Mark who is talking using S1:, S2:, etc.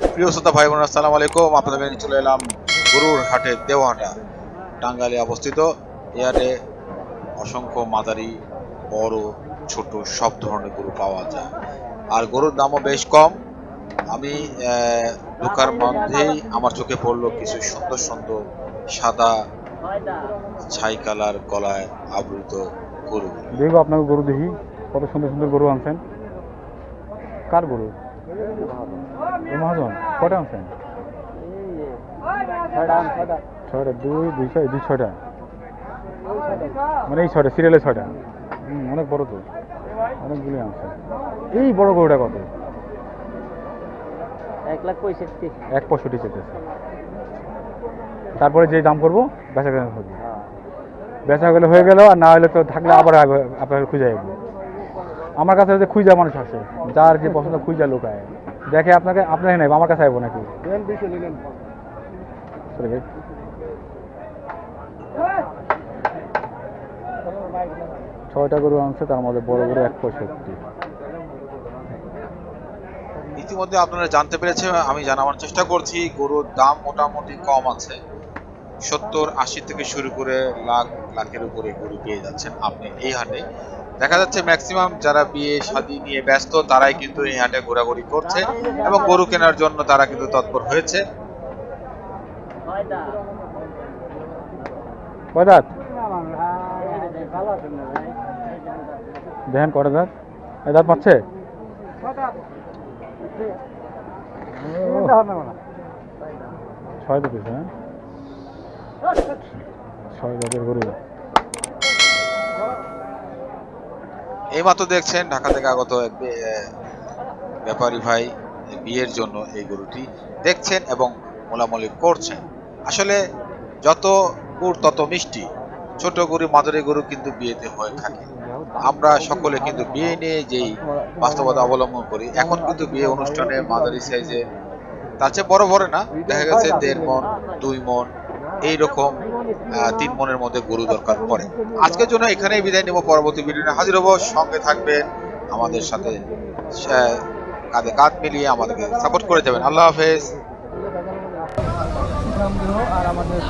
S1: প্রিয় শ্রোতা ভাই বোন আসসালামু আলাইকুম। আপনাদের চলে এলাম গরুর হাটে দেওয়াহাটা টাঙ্গাইলে অবস্থিত। হাটে অসংখ্য মাদারি, বড়, ছোট, সব ধরনের গরু পাওয়া যায়। আর গরুর দামও বেশ কম। আমি ঢোকার মধ্যেই আমার চোখে পড়ল কিছু সুন্দর সুন্দর সাদা ছাই কালার গলায় আবৃত গরু।
S2: দেখব আপনাকে গরু দেখি। কত সুন্দর সুন্দর গরু আনছেন। কার গরু? মহাজন কটা আনছেন ছয়টা দুই দুই ছয় দুই ছয়টা। মানে এই ছয়টা সিরিয়ালে হুম অনেক বড় তো। অনেকগুলি আনছেন এই বড় গরুটা কত?
S3: এক লাখ পঁয়ষট্টি।
S2: এক পঁয়ষট্টি চেতেছে তারপরে যে দাম করব বেচা কেনা হবে বেচা গেলে হয়ে গেল আর না হলে তো থাকলে আবার আপনাকে খুঁজে আসব আমার কাছে যে খুঁজা মানুষ আসে যার যে পছন্দ খুঁজা লোক আয় দেখে আপনাকে আপনাকে নেব আমার কাছে আসব নাকি? ছয়টা গরু আনছে তার মধ্যে বড় গরু এক পঁয়ষট্টি।
S1: ইতিমধ্যে আপনারা জানতে পেরেছেন আমি জানাবার চেষ্টা করছি গরুর দাম মোটামুটি কম আছে। সত্তর আশি থেকে শুরু করে লাখ লাখের উপরে গরু পেয়ে যাচ্ছেন আপনি এই হাটে। দেখা যাচ্ছে ম্যাক্সিমাম যারা বিয়ে শাদী নিয়ে ব্যস্ত, তারাই কিন্তু এই হাটে ঘোরাঘুরি করছে এবং গরু কেনার জন্য তারা কিন্তু তৎপর হয়েছে।
S2: দেখেন কটা দাঁত? এই দাঁত পাচ্ছে? ছয় দাঁত হ্যাঁ ছয় দাঁতের গরু।
S1: এইমাত্র দেখছেন ঢাকা থেকে আগত এক ব্যাপারী ভাই বিয়ের জন্য এই গরুটি দেখছেন এবং মোলামুলি করছেন। আসলে যত গুড় তত মিষ্টি। ছোট গরু মাদুরি গরু কিন্তু বিয়েতে হয়ে থাকে। আমরা সকলে কিন্তু বিয়ে নিয়ে যেই বাস্তবতা অবলম্বন করি, এখন কিন্তু বিয়ে অনুষ্ঠানে মাদারি সাইজে তার চেয়ে বড় বড় না, দেখা গেছে দেড় মন, দুই মন এইরকম তিন মনের মধ্যে গুরু দরকার পড়ে। আজকের জন্য এখানেই বিদায় নেব। পরবর্তী ভিডিও হাজির হব। সঙ্গে থাকবেন আমাদের সাথে কাঁধে কাঁধ মিলিয়ে আমাদেরকে সাপোর্ট করে যাবেন। আল্লাহ হাফেজ।
S3: আর আমাদের